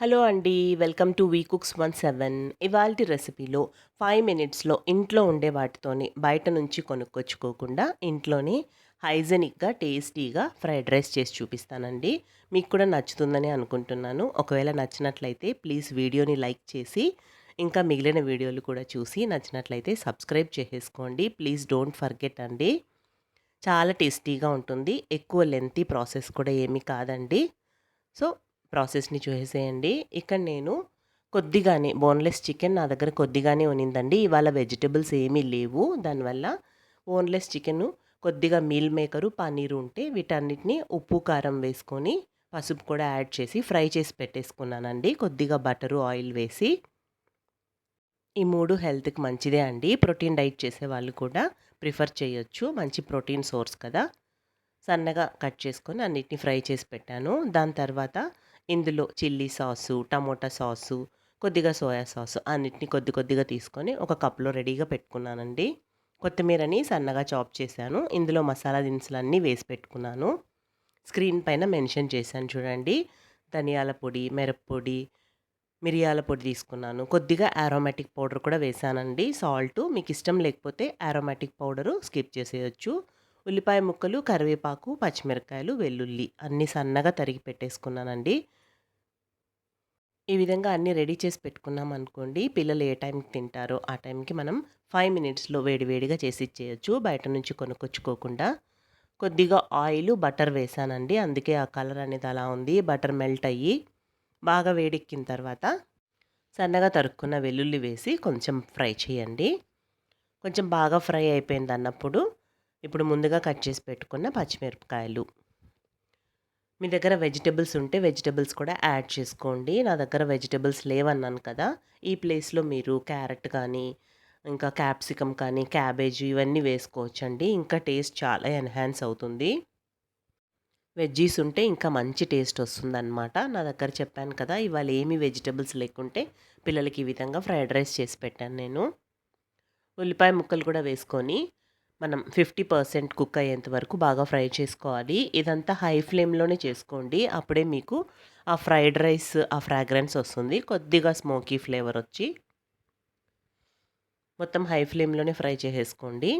Hello అండి welcome to V cooks one seven. ఇవాల్టి రెసిపీలో ఫైవ్ మినిట్స్లో ఇంట్లో ఉండే వాటితోని బయట నుంచి కొనుక్కొచ్చుకోకుండా ఇంట్లోనే హైజెనిక్గా టేస్టీగా ఫ్రైడ్ రైస్ చేసి చూపిస్తానండి. మీకు కూడా నచ్చుతుందని అనుకుంటున్నాను. ఒకవేళ నచ్చినట్లయితే ప్లీజ్ వీడియోని లైక్ చేసి ఇంకా మిగిలిన వీడియోలు కూడా చూసి నచ్చినట్లయితే సబ్స్క్రైబ్ చేసేసుకోండి. ప్లీజ్ డోంట్ ఫర్గెట్ అండి. చాలా టేస్టీగా ఉంటుంది. ఎక్కువ లెంతీ ప్రాసెస్ కూడా ఏమీ కాదండి. సో ప్రాసెస్ని చూసేయండి ఇక్కడ నేను కొద్దిగానే బోన్లెస్ చికెన్ నా దగ్గర కొద్దిగానే ఉనిందండి. ఇవాళ వెజిటబుల్స్ ఏమీ లేవు. దానివల్ల బోన్లెస్ చికెన్ కొద్దిగా మీల్ మేకరు పన్నీరు ఉంటే వీటన్నిటిని ఉప్పు కారం వేసుకొని పసుపు కూడా యాడ్ చేసి ఫ్రై చేసి పెట్టేసుకున్నానండి. కొద్దిగా బటరు ఆయిల్ వేసి. ఈ మూడు హెల్త్కి మంచిదే అండి. ప్రోటీన్ డైట్ చేసే వాళ్ళు కూడా ప్రిఫర్ చేయొచ్చు. మంచి ప్రోటీన్ సోర్స్ కదా. సన్నగా కట్ చేసుకొని అన్నిటిని ఫ్రై చేసి పెట్టాను. దాని తర్వాత ఇందులో చిల్లీ సాసు టమోటా సాసు కొద్దిగా సోయా సాసు అన్నిటిని కొద్ది కొద్దిగా తీసుకొని ఒక కప్లో రెడీగా పెట్టుకున్నానండి. కొత్తిమీరని సన్నగా చాప్ చేశాను. ఇందులో మసాలా దినుసులన్నీ వేసి పెట్టుకున్నాను. స్క్రీన్ పైన మెన్షన్ చేశాను చూడండి. ధనియాల పొడి మిరప్పొడి మిరియాల పొడి తీసుకున్నాను. కొద్దిగా ఆరోమాటిక్ పౌడర్ కూడా వేసానండి సాల్ట్ మీకు ఇష్టం లేకపోతే ఆరోమాటిక్ పౌడరు స్కిప్ చేసేయచ్చు. ఉల్లిపాయ ముక్కలు కరివేపాకు పచ్చిమిరకాయలు వెల్లుల్లి అన్నీ సన్నగా తరిగి పెట్టేసుకున్నానండి. ఈ విధంగా అన్నీ రెడీ చేసి పెట్టుకున్నాం అనుకోండి పిల్లలు ఏ టైంకి తింటారో ఆ టైంకి మనం ఫైవ్ మినిట్స్లో వేడివేడిగా చేసి ఇచ్చేయచ్చు. బయట నుంచి కొనుక్కొచ్చుకోకుండా కొద్దిగా ఆయిల్ బటర్ వేసానండి. అందుకే ఆ కలర్ అనేది అలా ఉంది. బటర్ మెల్ట్ అయ్యి బాగా వేడెక్కిన తర్వాత సన్నగా తరుక్కున్న వెల్లుల్లి వేసి కొంచెం ఫ్రై చేయండి. కొంచెం బాగా ఫ్రై అయిపోయింది అన్నప్పుడు ఇప్పుడు ముందుగా కట్ చేసి పెట్టుకున్న పచ్చిమిరపకాయలు. మీ దగ్గర వెజిటబుల్స్ ఉంటే వెజిటబుల్స్ కూడా యాడ్ చేసుకోండి. నా దగ్గర వెజిటబుల్స్ లేవన్నాను కదా ఈ ప్లేస్లో మీరు క్యారెట్ కానీ ఇంకా క్యాప్సికమ్ కానీ క్యాబేజీ ఇవన్నీ వేసుకోవచ్చండి. ఇంకా టేస్ట్ చాలా ఎన్హాన్స్ అవుతుంది. వెజ్జీస్ ఉంటే ఇంకా మంచి టేస్ట్ వస్తుందన్నమాట. నా దగ్గర చెప్పాను కదా ఇవాళ ఏమి వెజిటబుల్స్ లేకుంటే పిల్లలకి ఈ విధంగా ఫ్రైడ్ రైస్ చేసి పెట్టాను నేను. ఉల్లిపాయ ముక్కలు కూడా వేసుకొని మనం ఫిఫ్టీ పర్సెంట్ కుక్ అయ్యేంత వరకు బాగా ఫ్రై చేసుకోవాలి. ఇదంతా హై ఫ్లేమ్లోనే చేసుకోండి. అప్పుడే మీకు ఆ ఫ్రైడ్ రైస్ ఆ ఫ్రాగ్రెన్స్ వస్తుంది. కొద్దిగా స్మోకీ ఫ్లేవర్ వచ్చి మొత్తం హై ఫ్లేమ్లోనే ఫ్రై చేసేసుకోండి.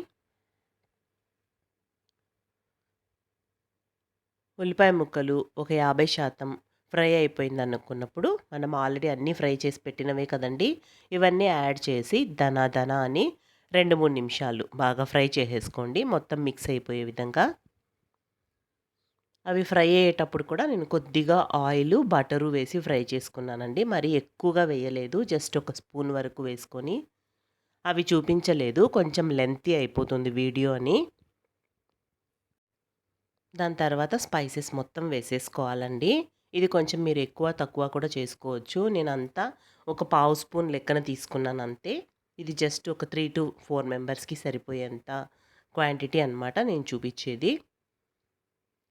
ఉల్లిపాయ ముక్కలు ఒక యాభై శాతం ఫ్రై అయిపోయింది అనుకున్నప్పుడు మనం ఆల్రెడీ అన్నీ ఫ్రై చేసి పెట్టినవే కదండి. ఇవన్నీ యాడ్ చేసి ధనా ధనా అని రెండు మూడు నిమిషాలు బాగా ఫ్రై చేసేసుకోండి. మొత్తం మిక్స్ అయిపోయే విధంగా. అవి ఫ్రై అయ్యేటప్పుడు కూడా నేను కొద్దిగా ఆయిల్ బటరు వేసి ఫ్రై చేసుకున్నానండి. మరి ఎక్కువగా వేయలేదు. జస్ట్ ఒక స్పూన్ వరకు వేసుకొని. అవి చూపించలేదు. కొంచెం లెంతీ అయిపోతుంది వీడియో అని. దాని తర్వాత స్పైసెస్ మొత్తం వేసేసుకోవాలండి. ఇది కొంచెం మీరు ఎక్కువ తక్కువ కూడా చేసుకోవచ్చు. నేను అంతా ఒక పావు స్పూన్ లెక్కన తీసుకున్నాను అంతే. ఇది జస్ట్ ఒక త్రీ టు ఫోర్ మెంబర్స్కి సరిపోయేంత క్వాంటిటీ అనమాట నేను చూపించేది.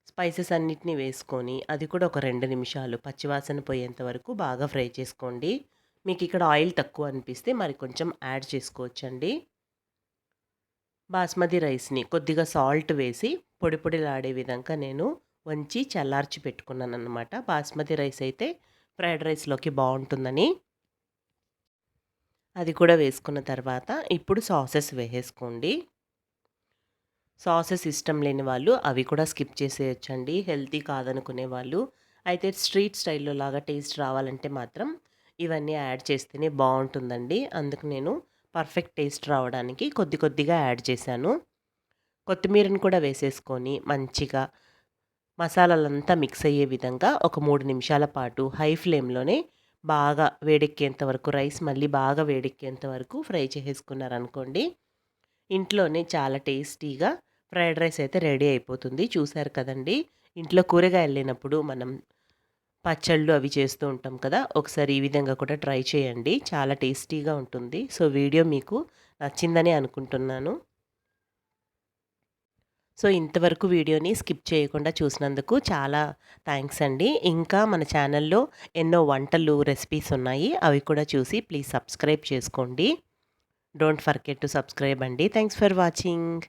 స్పైసెస్ అన్నిటిని వేసుకొని అది కూడా ఒక రెండు నిమిషాలు పచ్చివాసన పోయేంత వరకు బాగా ఫ్రై చేసుకోండి. మీకు ఇక్కడ ఆయిల్ తక్కువ అనిపిస్తే మరి కొంచెం యాడ్ చేసుకోవచ్చండి. బాస్మతి రైస్ని కొద్దిగా సాల్ట్ వేసి పొడి పొడిలాడే విధంగా నేను వంచి చల్లార్చి పెట్టుకున్నాను అనమాట బాస్మతి రైస్ అయితే ఫ్రైడ్ రైస్లోకి బాగుంటుందని. అది కూడా వేసుకున్న తర్వాత ఇప్పుడు సాసెస్ వేసేసుకోండి. సాసెస్ ఇష్టం లేని వాళ్ళు అవి కూడా స్కిప్ చేసేయచ్చండి. హెల్తీ కాదనుకునే వాళ్ళు. అయితే స్ట్రీట్ స్టైల్లో లాగా టేస్ట్ రావాలంటే మాత్రం ఇవన్నీ యాడ్ చేస్తేనే బాగుంటుందండి. అందుకు నేను పర్ఫెక్ట్ టేస్ట్ రావడానికి కొద్ది కొద్దిగా యాడ్ చేశాను. కొత్తిమీరను కూడా వేసేసుకొని మంచిగా మసాలాలంతా మిక్స్ అయ్యే విధంగా ఒక మూడు నిమిషాల పాటు హై ఫ్లేమ్లోనే బాగా వేడెక్కేంత వరకు రైస్ మళ్ళీ బాగా వేడెక్కేంత వరకు ఫ్రై చేసేసుకున్నారనుకోండి ఇంట్లోనే చాలా టేస్టీగా ఫ్రైడ్ రైస్ అయితే రెడీ అయిపోతుంది. చూశారు కదండి ఇంట్లో కూరగాయలు లేనప్పుడు మనం పచ్చళ్ళు అవి చేస్తూ ఉంటాం కదా ఒకసారి ఈ విధంగా కూడా ట్రై చేయండి. చాలా టేస్టీగా ఉంటుంది. సో వీడియో మీకు నచ్చిందని అనుకుంటున్నాను. సో ఇంతవరకు వీడియోని స్కిప్ చేయకుండా చూసినందుకు చాలా థ్యాంక్స్ అండి. ఇంకా మన ఛానల్లో ఎన్నో వంటలు రెసిపీస్ ఉన్నాయి. అవి కూడా చూసి ప్లీజ్ సబ్స్క్రైబ్ చేసుకోండి. డోంట్ ఫర్గెట్ టు సబ్స్క్రైబ్ అండి. Thanks for watching.